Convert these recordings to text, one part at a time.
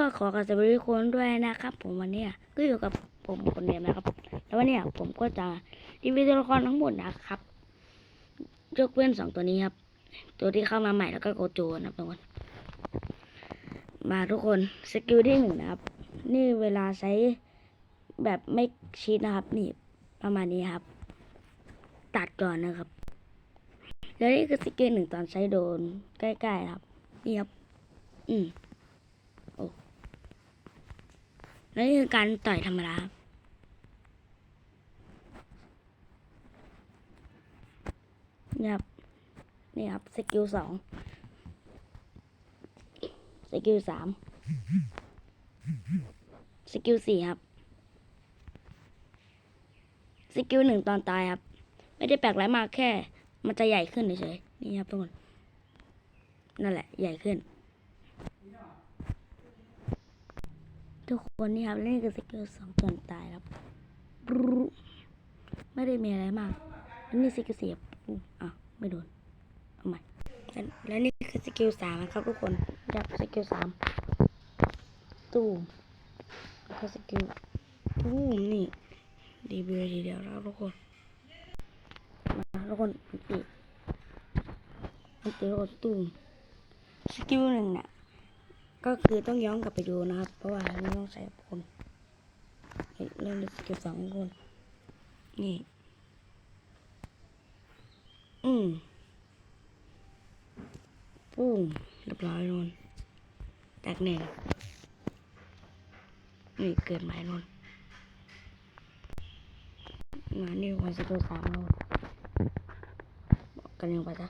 ก็ขอกราบสวัสดีทุกคนด้วยนะครับ ผมวันนี้ก็อยู่กับผมคนเดียวนะครับ แล้ววันนี้ผมก็จะรีวิวตัวละครทั้งหมดนะครับยกเว้นสองตัวนี้ครับ ตัวที่เข้ามาใหม่แล้วก็โกโจนะทุกคนมาทุกคนสกิลที่หนึ่งนะครับ นี่เวลาใช้แบบไม่ชิดนะครับ นี่ประมาณนี้ครับ ตัดก่อนนะครับ แล้วนี่คือสกิลหนึ่งตอนใช้โดนใกล้ๆครับนี่ครับ อืม โอ้ แล้วนี่คือการต่อยธรรมดาบนี่ครับ นี่ครับ สกิลสอง สกิลสาม สกิลสี่ครับ สกิลหนึ่งตอนตายครับ ไม่ได้แปลกอะไรมากแค่ มันจะใหญ่ขึ้นเฉยๆนี่ครับทุกคน นั่นแหละ ใหญ่ขึ้น ทุกคนนี่ครับและนี่คือสกิลสองตอนตายครับ ไม่ได้มีอะไรมากแล้วนี่สกิลเสี่ครับอะไม่โดนเอาใหม่และและนี่คือสกิลสามนะครับทุกคนยับสกิลสามตู้มแล้วก็สกิลตู้มนี่ดีเบลทีเดียวแล้วทุกคนมาทุกคนอีกมันเจอคนตู้มสกิลหนึ่งเนี่ย ก็คือต้องย้อนกลับไปดูนะครับ เพราะว่าไม่ต้องใช้คนเรื่องสกิลสองคนนี่ อืมปุ้งเรียบร้อยนนแตกหนึ่งนี่เกิดใหม่นนมานี่วันสกิลสามนนบอกกันยังไปจ้ะ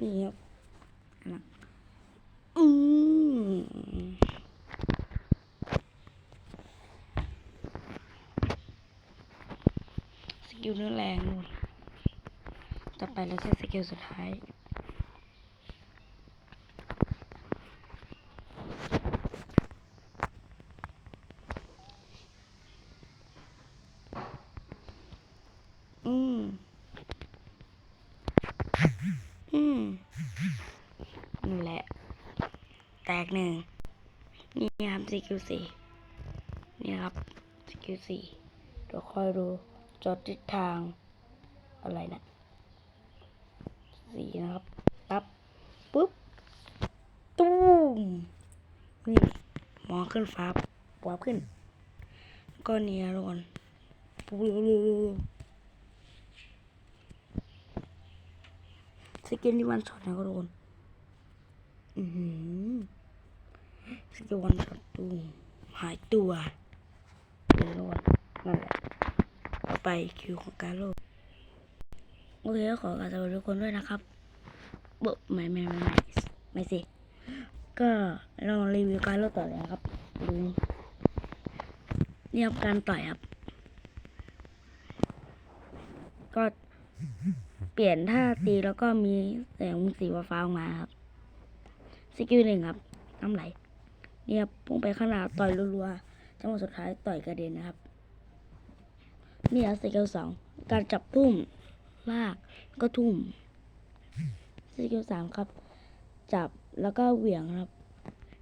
นี่ครับ สกิลเนื้อแรงนต่อไปเราใช้สกิลสุดท้ายอืม อืม นั่นแหละ แต กหนึ่งนี่ครับสกิลสี่นี่ครับสกิลสี่เดี๋ยวคอยดูจดทิศทางอะไรนะสี่นะครับปั๊บปุ๊บตุ้มนี่มองขึ้นฟ้าปับขึ้น ก็นี่ยทุกคนปุ๊บสกิลที่วันช็อตนะทุกคนอือหือ สกิลวันช็อตตูหายตัวเลยนนั่นแหละต่อไปคิวของการโลกโอเคก็ขอกราบสวัสดีทุกคนด้วยนะครับเบไม่ไม่ไม่ไม่ไม่สิ ก็ลองรีวิวการโลกต่อเลยครับดูเนี่ครับการต่อยครับ ก็เปลี่ยนท่าตีแล้วก็มีแสงสีฟ้าออกมาครับ สกิลหนึ่งครับน้ำไหล เนี่ยพุ่งไปข้างหน้าต่อยรัวๆจังหวะสุดท้ายต่อยกระเด็นนะครับนี่ครับสกิลสองการจับทุ่มลากก็ทุ่มสกิลสามครับ จับแล้วก็เหวี่ยงครับ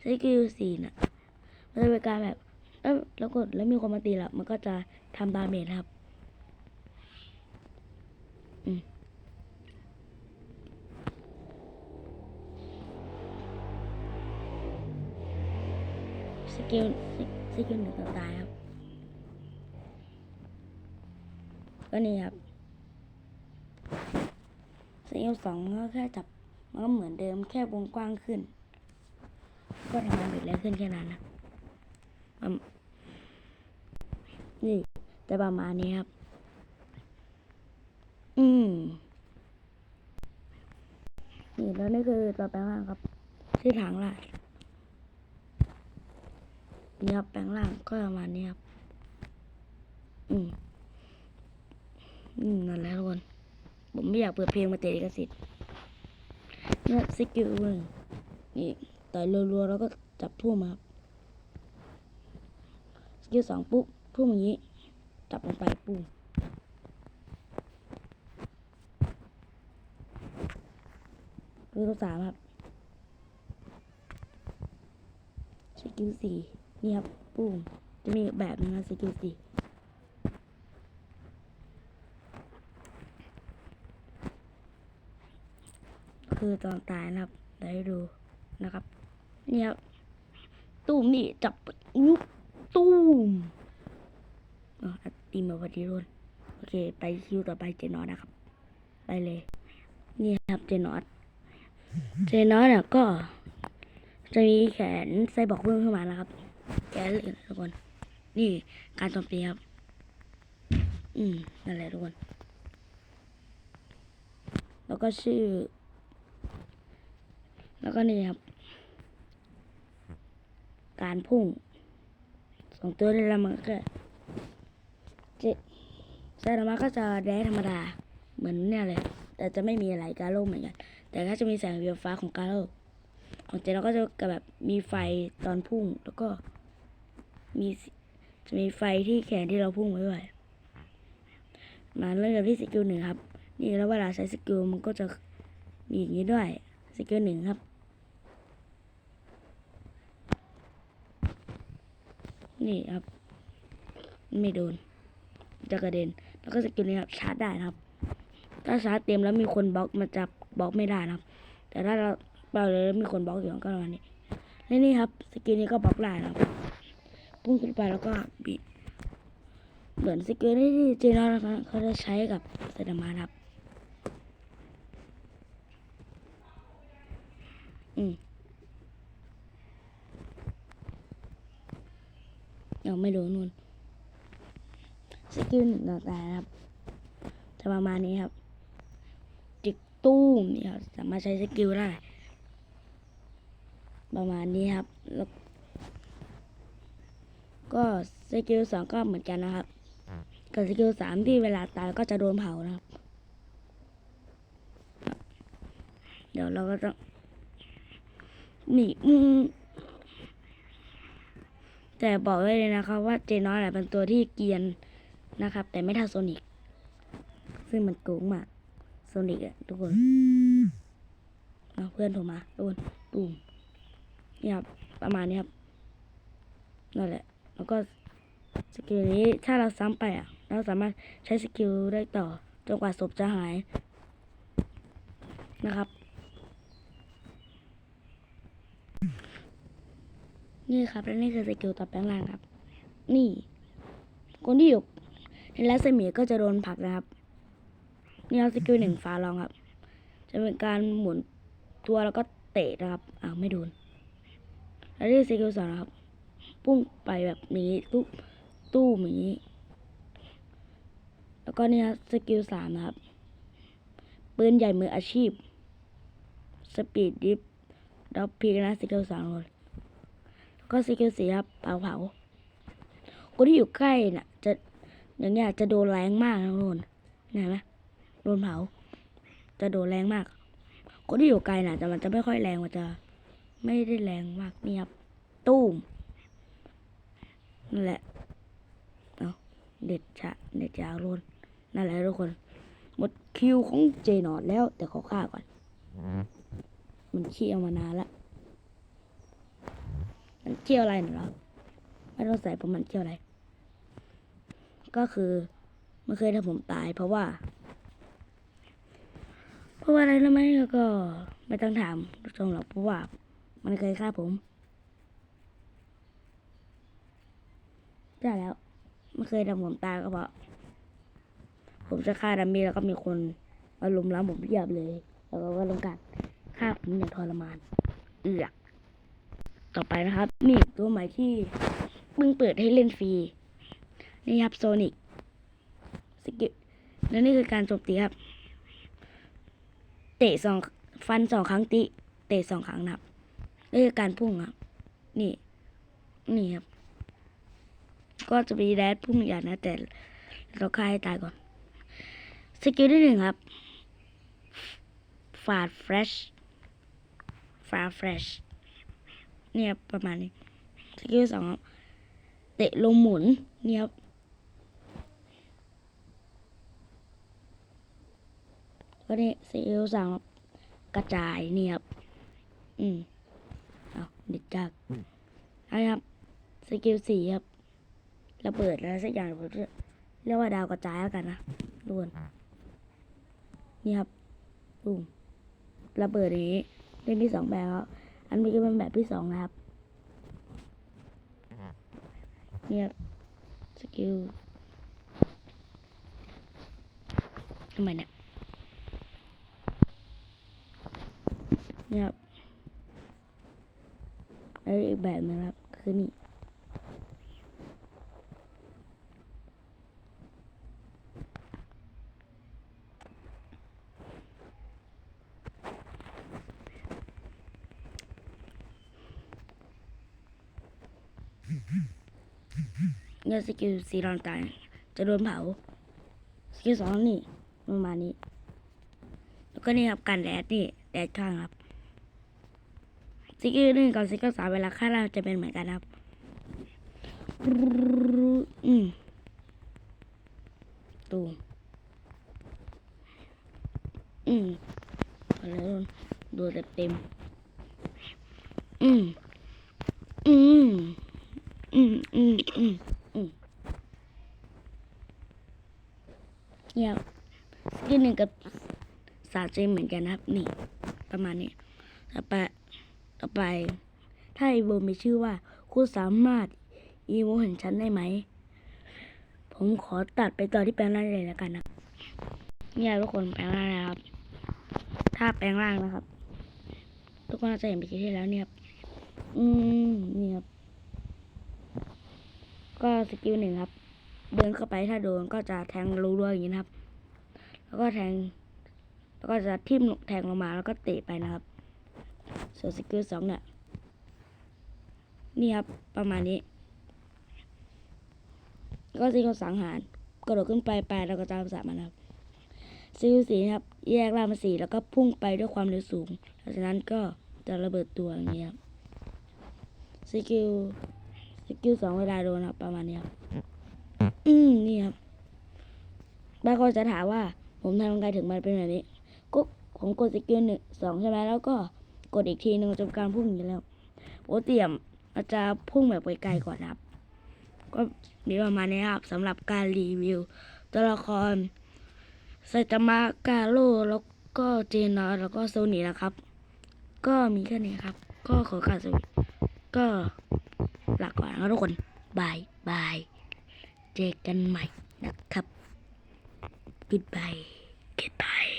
สกิลสี่น่ะมันจะเป็นการแบบแล้วกดแล้วมีคนมาตีแล้วมันก็จะทำดาเมจครับ อืม กิลสกิลหนึ่งต่อตายครับ ก็นี่ครับสกิลสองมันก็แค่จับมันก็เหมือนเดิมแค่วงกว้างขึ้น ก็ทำงานบิดแรงขึ้นแค่นั้นนะนี่แต่ประมาณนี้ครับ อืมนี่แล้วนี่คือตัวแปลงร่าครับ ที่ทางล่าง นี่ครับแปลงร่างก็ประมาณนี้ครับอืมอืมนั่นแหละทุกคน ผมไม่อยากเปิดเพลงมาเตะลิขสิทธิ์เนี่ยสกิลหนึ่งนี่ต่อยรัวๆแล้วก็จับทุ่มครับสกิลสองปุ๊บทุ่มอย่างนี้ จับลงไปปุ๊บสกิลสามครับสกิลสี่ นี่ครับปุ้มจะมีแบบนึงนะสกิลสี่คือตอนตายนะครับเดี๋ยวให้ดูนะครับเนี่ยครับตุ้มนี่จับอุ๊บตุ้มอ๋อตีมาพอดีรุ่นโอเค ไปคิวต่อไปเจนอสนะครับ ไปเลย นี่ครับเจนอสเจนอสเนี่ยก็จะมีแขนไส้บอกเพิ่มขึ้นมานะครับ แกนเลยทุกคน นี่การโจมตีครับ อืมนั่นแหละทุกคน แล้วก็ชื่อ แล้วก็นี่ครับ การพุ่งสองตัวได้แล้วมันก็เจไซรามะก็จะแดดธรรมดา เหมือนเนี่ยเลย แต่จะไม่มีอะไรการโลกเหมือนกัน แต่ก็จะมีแสงเวียวฟ้าของการโลกของเจนเราก็จะแบบมีไฟตอนพุ่งแล้วก็ มีจะมีไฟที่แขนที่เราพุ่งไว้ด้วยมาเริ่มกันที่สกิลหนึ่งครับ นี่แล้วเวลาใช้สกิลมันก็จะมีอย่างนี้ด้วยสกิลหนึ่งครับนี่ครับ ไม่โดน จะกระเด็น แล้วก็สกิลนี้ครับชาร์จได้นะครับ ถ้าชาร์จเต็มแล้วมีคนบล็อกมันจะบล็อกไม่ได้นะครับ แต่ถ้าเราเปล่าเลยแล้วมีคนบล็อกอยู่ก็ประมาณนี้และนี่ครับสกิลนี้ก็บล็อกได้นะครับ พุ่งขึ้นไปแล้วก็บีเหมือนสกิลที่เจนอนะครับเขาจะใช้กับเซดามาครับ อืมยังไม่โดนนู่นสกิลหนึ่งต่อตายนะครับ จะประมาณนี้ครับ จิกตู้มนี่ครับสามารถใช้สกิลได้ ประมาณนี้ครับแล้ว ก็สกิลสองก็เหมือนกันนะครับกับสกิลสามที่เวลาตายก็จะโดนเผานะครับ เดี๋ยวเราก็ต้องนี่อืมแต่บอกไว้เลยนะครับว่าเจนอสแหละเป็นตัวที่เกรียนนะครับ แต่ไม่เท่าโซนิกซึ่งมันโกงมากโซนิกอะทุกคนเอาเพื่อนโทรมาทุกคนตูมนี่ครับประมาณนี้ครับนั่นแหละ แล้วก็สกิลนี้ถ้าเราซ้ำไปอะ เราสามารถใช้สกิลได้ต่อจนกว่าศพจะหายนะครับ นี่ครับและนี่คือสกิลต่อแปลงล่างครับ นี่ คนที่อยู่ในรัศมีก็จะโดนผลักนะครับ นี่ครับสกิลหนึ่งฟ้าลองครับ จะเป็นการหมุนตัวแล้วก็เตะนะครับ อ้าวไม่โดน แล้วนี่สกิลสองนะครับ พุ่งไปแบบนี้ตู้ตู้มีแล้วก็เนี่ยสกิลสามนะครับ ปืนใหญ่มืออาชีพ สปีดดิฟด็อกพีนะสกิลสามเลยแล้วก็สกิลสี่ครับเผาเผาคนที่อยู่ใกล้น่ะ จะอย่างเงี้ยจะโดนแรงมากนะทุกคนเห็นไหมโดนเผา จะโดนแรงมาก คนที่อยู่ไกลน่ะแต่มันจะไม่ค่อยแรงมันจะไม่ได้แรงมากนี่ครับ ตู้ม นั่นแหละ เอาเด็ดชะเด็ดยาวโลนนั่นแหละทุกคน หมดคิวของเจนอดแล้ว แต่ขอฆ่าก่อน มันเคี่ยวมานานละ มันเคี่ยวอะไรเหรอไม่ต้องใส่เพราะมันเคี่ยวอะไร ก็คือมันเคยทำผมตาย เพราะว่า เพราะว่าอะไรรู้ไหมก็ไม่ต้องถามผู้ชมหรอกเพราะว่า มันเคยฆ่าผม ได้แล้วไม่เคยทำผมตายก็เพราะผมจะฆ่าดัมมี่แล้วก็มีคนมาลุมล้างผมเรียบเลย แล้วก็ลงการฆ่าผมอย่างทรมาน เอือกต่อไปนะครับมีอีกตัวใหม่ที่เพิ่งเปิดให้เล่นฟรีนี่ครับโซนิกสกิลและนี่คือการโจมตีครับ เตะสองฟันสองครั้งติ เตะสองครั้งนะครับนี่คือการพุ่งครับ นี่ นี่ครับ ก็จะมีแดดพุ่งอย่างนะ แต่เราฆ่าให้ตายก่อน สกิลที่หนึ่งครับฟาดเฟรชฟาดเฟรชเนี่ยประมาณนี้สกิลสองครับเตะลงหมุนเนี่ยครับก็นี่สกิลสามครับกระจายนี่ครับ อืมเอาเด็ดจากนะครับ สกิลสี่ครับ ระเบิดอะไรสักอย่างผมจะเรียกว่าดาวกระจายแล้วกันนะทุกคนนี่ครับปุ้มระเบิดอย่างนี้เล่นที่สองแบบครับอันนี้ก็เป็นแบบที่สองนะครับเนี่ยครับสกิลทำไมเนี่ยเนี่ยครับแล้วอีกแบบหนึงครับคือนี่ เนี่ยสกิลสีรอนตายจะโดนเผาสกิลสองนี่ประมาณนี้ แล้วก็นี่ครับการแดดนี่แดดข้างครับสกิลหนึ่งกับสกิลสามเวลาค่าเราจะเป็นเหมือนกันครับอืมตูมอืมอาแล้วดูเต็มเต็มอืมอืมอืมอืมอืม อืม เนี่ยสกิลหนึ่งกับสามจะเหมือนกันนะครับ นี่ ประมาณนี้ต่อไปต่อไป ถ้าอีโวมีชื่อว่า คุณสามารถอีโวเห็นฉันได้ไหม ผมขอตัดไปต่อที่แปลงร่างเลยแล้วกันนะเนี่ยทุกคนแปลงร่างแล้วครับ ถ้าแปลงร่างนะครับ ทุกคนน่าจะเห็นไปที่แล้วเนี่ยครับอืมนี่ครับก็สกิลหนึ่งครับ เดินเข้าไปถ้าโดนก็จะแทงรูด้วยอย่างนี้นะครับ แล้วก็แทง แล้วก็จะทิ่มแทงลงมาแล้วก็เตะไปนะครับ ส่วนสกิลสองเนี่ย นี่ครับประมาณนี้ แล้วก็สกิลสังหารกระโดดขึ้นไปไปแล้วก็ตามสามมันครับสกิลสี่นะครับ แยกล่างมาสี่แล้วก็พุ่งไปด้วยความเร็วสูงหลังจากนั้นก็จะระเบิดตัวอย่างนี้ครับสกิลสกิลสองเวลาโดนครับประมาณนี้ครับ อืมนี่ครับบางคนจะถามว่า ผมทำยังไงถึงมันเป็นแบบนี้ก็ผมกดสกิลหนึ่งสองใช่ไหมแล้วก็กดอีกทีหนึ่งจนการพุ่งอย่างนี้แล้วโอเตียมอาจจะพุ่งแบบไกลๆก่อนครับ ก็มีประมาณนี้ครับสำหรับการรีวิว ตัวละครไซตามะกาโร่แล้วก็เจนอแล้วก็โซนี่นะครับ ก็มีแค่นี้ครับ ก็ขอการสวัสดีก็ลาก่อนนะทุกคนบายบาย เจอกันใหม่นะครับ goodbye goodbye